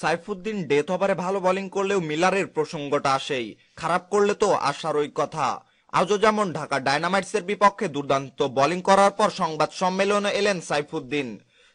Saifuddin death ওভারে ভালো bowling করলেও মিলারের প্রসঙ্গটা আসেই। খারাপ করলে তো আসার ওই কথা। আজও যেমন ঢাকা ডায়নামাইটসের বিপক্ষে দুর্দান্ত বোলিং করার পর সংবাদ সম্মেলনে এলেন সাইফুদ্দিন।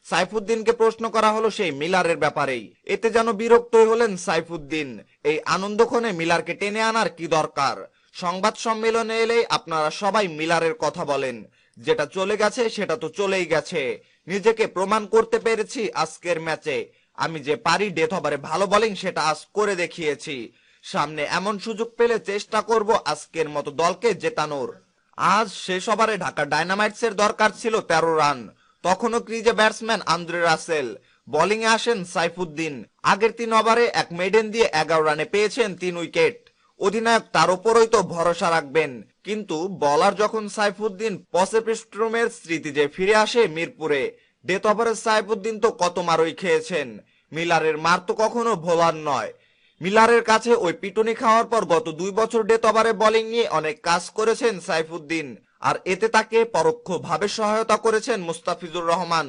সাইফুদ্দিনকে প্রশ্ন করা হলো সেই মিলারের ব্যাপারেই। এতে যেন বিরক্ত হলেন সাইফুদ্দিন। এই আনন্দক্ষণে মিলারকে টেনে আনার কি দরকার? সংবাদ সম্মেলনে এলেই আপনারা সবাই মিলারের কথা বলেন। যেটা চলে গেছে, সেটা তো চলেই গেছে। নিজেকে প্রমাণ করতে পেরেছি আজকের ম্যাচে। আমি যে পারি ডেথ ওভারে ভালো বলিং সেটা আজ করে দেখিয়েছি। সামনে এমন সুযোগ পেলে চেষ্টা করব আজকের মতো দলকে জেতানোর। আজ শেষ ওভারে ঢাকা ডায়নামাইটসের দরকার ছিল তেরো রান। তখনও ক্রিজে ব্যাটসম্যান আন্দ্রে রাসেল। বোলিং এ আসেন সাইফুদ্দিন। আগের তিন ওভারে এক মেডেন দিয়ে এগারো রানে পেয়েছেন তিন উইকেট। অধিনায়ক তার উপরই তো ভরসা রাখবেন। কিন্তু বলার যখন সাইফুদ্দিন পসেপিস্ট্রুমের স্মৃতি যে ফিরে আসে মিরপুরে ডেথ ওভারে সাইফুদ্দিন তো কত মারই খেয়েছেন। মিলারের মার তো কখনো ভোলার নয়। মিলারের কাছে ওই পিটুনি খাওয়ার পর গত দুই বছর ডেথ ওভারে বোলিং নিয়ে অনেক কাজ করেছেন সাইফুদ্দিন, আর এতে তাকে পরোক্ষভাবে সহায়তা করেছেন মুস্তাফিজুর রহমান।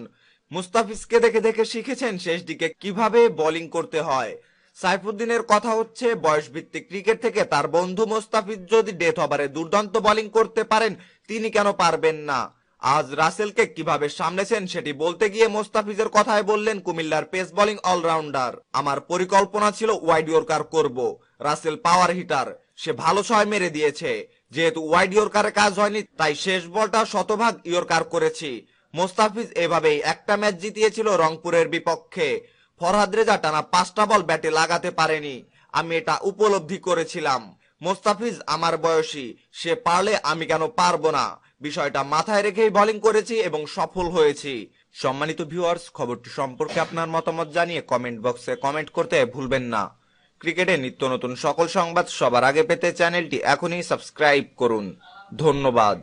মুস্তাফিজকে দেখে দেখে শিখেছেন শেষ দিকে কীভাবে বোলিং করতে হয়। সাইফুদ্দিনের কথা হচ্ছে বয়স ভিত্তিক ক্রিকেট থেকে তার বন্ধু মোস্তাফিজ যদি ডেথ ওভারে দুর্দান্ত বোলিং করতে পারেন, তিনি কেন পারবেন না? আজ রাসেলকে কীভাবে সামলেছেন সেটি বলতে গিয়ে মোস্তাফিজের কথায় বললেন কুমিল্লার পেস বোলিং অলরাউন্ডার। আমার পরিকল্পনা ছিল ওয়াইড ইয়র্কার করব। Rasel power hitter. সে ভালো ছয় মেরে দিয়েছে। যেহেতু ওয়াইড ইয়র্কারে কাজ হয়নি, তাই শেষ বলটা শতভাগ ইয়র্কার করেছি। মোস্তাফিজ এভাবেই একটা ম্যাচ জিতিয়েছিল রংপুরের বিপক্ষে। ফরহাদ রেজা টানা পাঁচটা বল ব্যাটে লাগাতে পারেনি। আমি এটা উপলব্ধি করেছিলাম। মোস্তাফিজ, আমার বয়সী, সে পারলে আমি কেন পারব না? বিষয়টা মাথায় রেখেই বোলিং করেছি এবং সফল হয়েছি। সম্মানিত ভিউয়ার্স খবরটি সম্পর্কে আপনার মতামত জানিয়ে কমেন্ট বক্সে কমেন্ট করতে ভুলবেন না। ক্রিকেটে নিত্য নতুন সকল সংবাদ সবার আগে পেতে চ্যানেলটি এখনই সাবস্ক্রাইব করুন। ধন্যবাদ।